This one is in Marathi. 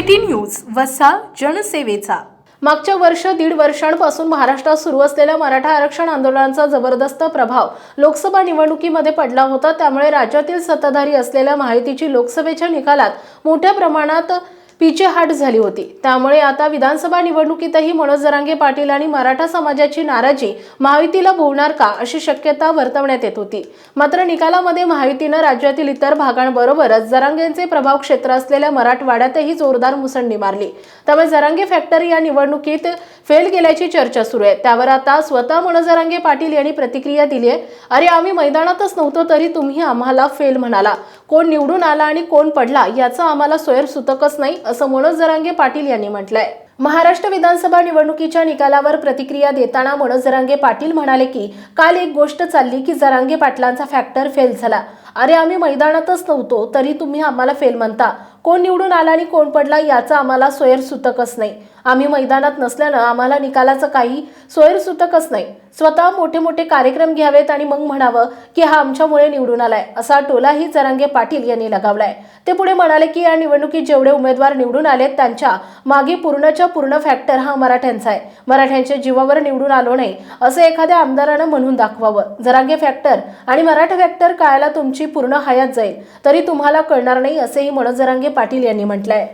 सिटी न्यूज वसा जनसेवेचा. मागच्या वर्ष दीड वर्षांपासून महाराष्ट्रात सुरू असलेल्या मराठा आरक्षण आंदोलनाचा जबरदस्त प्रभाव लोकसभा निवडणुकीमध्ये पडला होता त्यामुळे राज्यातील सत्ताधारी असलेल्या महायुतीची लोकसभेच्या निकालात मोठ्या प्रमाणात पिचेहाट झाली होती. त्यामुळे आता विधानसभा निवडणुकीतही मनोज जरांगे पाटील आणि मराठा समाजाची नाराजी महायुतीला भोवणार का अशी शक्यता वर्तवण्यात येत होती. मात्र निकालामध्ये महायुतीनं राज्यातील इतर भागांबरोबरच जरांगेंचे प्रभाव क्षेत्र असलेल्या मराठवाड्यातही जोरदार मुसंडी मारली. त्यामुळे जरांगे फॅक्टरी या निवडणुकीत फेल गेल्याची चर्चा सुरू आहे. त्यावर आता स्वतः मनोज जरांगे पाटील यांनी प्रतिक्रिया दिली आहे. अरे आम्ही मैदानातच नव्हतो तरी तुम्ही आम्हाला फेल म्हणाला. कोण निवडून आला आणि कोण पडला याचं आम्हाला सोयर सुतकच नाही असं मनोज जरांगे पाटील यांनी म्हटलंय. महाराष्ट्र विधानसभा निवडणुकीच्या निकालावर प्रतिक्रिया देताना मनोज जरांगे पाटील म्हणाले की काल एक गोष्ट चालली की जरांगे पाटलांचा फॅक्टर फेल झाला. अरे आम्ही मैदानातच नव्हतो तरी तुम्ही आम्हाला फेल म्हणता. कोण निवडून आला आणि कोण पडला याचं आम्हाला सोयर सुतकच नाही. आम्ही मैदानात नसल्यानं आम्हाला निकालाचं काही सोयरसूतकच नाही. स्वतः मोठे मोठे कार्यक्रम घ्यावेत आणि मग म्हणावं की हा आमच्यामुळे निवडून आलाय असा टोलाही जरांगे पाटील यांनी लगावलाय. ते पुढे म्हणाले की या निवडणुकीत जेवढे उमेदवार निवडून आलेत त्यांच्या मागे पूर्णच्या पूर्ण फॅक्टर हा मराठ्यांचा आहे. मराठ्यांच्या जीवावर निवडून आलो नाही असं एखाद्या आमदारानं म्हणून दाखवावं. जरांगे फॅक्टर आणि मराठा फॅक्टर काळाला तुमची पूर्ण हयात जाईल तरी तुम्हाला कळणार नाही असेही मनोज जरांगे पाटील यांनी म्हटलंय.